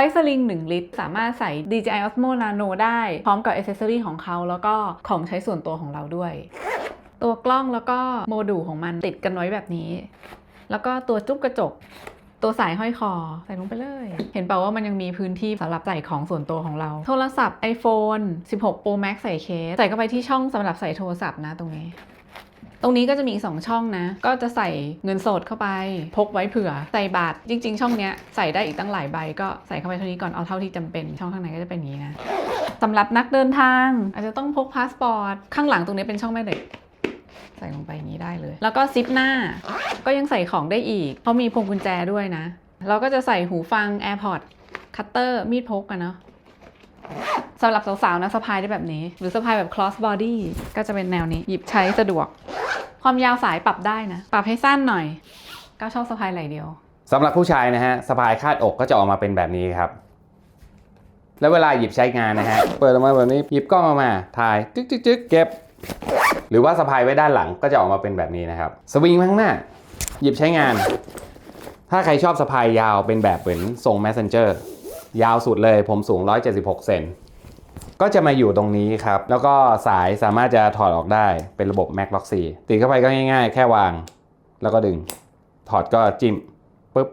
ไฟสลิง 1 ลิตร สามารถใส่ DJI Osmo Nano ได้ พร้อมกับอ c เซสซอรีของเขา แล้วก็ของใช้ส่วนตัวของเราด้วย ตัวกล้องแล้วก็โมดูลของมันติดกันไว้แบบนี้ แล้วก็ตัวจุ๊บกระจกตัวสายห้อยคอ ใส่ลงไปเลย เห็นเปล่าว่ามันยังมีพื้นที่สำหรับใส่ของส่วนตัวของเรา โทรศัพท์ iPhone 16 Pro Max ใส่เคส ใส่เข้าไปที่ช่องสำหรับใส่โทรศัพท์นะตรงนี้ ตรงนี้ก็จะมีอีกสองช่องนะ ก็จะใส่เงินสดเข้าไป พกไว้เผื่อ ใส่บาทจริง ๆ ช่องเนี้ยใส่ได้อีกตั้งหลายใบ ก็ใส่เข้าไปเท่านี้ก่อน เอาเท่าที่จำเป็น ช่องข้างในก็จะเป็นอย่างนี้นะสำหรับนักเดินทาง อาจจะต้องพกพาสปอร์ต ข้างหลังตรงนี้เป็นช่องแม่เหล็กใส่ลงไปอย่างนี้ได้เลย แล้วก็ซิปหน้า ก็ยังใส่ของได้อีกเพราะมีพวงกุญแจด้วยนะ เราก็จะใส่หูฟัง AirPods คัตเตอร์มีดพกอะเนาะ สำหรับสาวๆนะสะพายได้แบบนี้ หรือสะพายแบบ cross body ก็จะเป็นแนวนี้ หยิบใช้สะดวก ความยาวสายปรับได้นะ ปรับให้สั้นหน่อย ก็ชอบสะพายไหล่เดียวสำหรับผู้ชายนะฮะสะพายคาดอกก็จะออกมาเป็นแบบนี้ครับ แล้วเวลาหยิบใช้งานนะฮะ เปิดออกมาแบบนี้หยิบกล้องออกมาถ่ายจึ๊กจึ๊กจึ๊กเก็บ หรือว่าสะพายไว้ด้านหลังก็จะออกมาเป็นแบบนี้นะครับสวิงข้างหน้า หยิบใช้งาน ถ้าใครชอบสะพายยาวเป็นแบบเหมือนทรง messenger ยาวสุดเลยผมสูง 176 เซน ก็จะมาอยู่ตรงนี้ครับ แล้วก็สายสามารถจะถอดออกได้เป็นระบบ Mac Lock 4ติดเข้าไปก็ง่ายๆ แค่วาง แล้วก็ดึง ถอดก็จิ้มปุ๊บ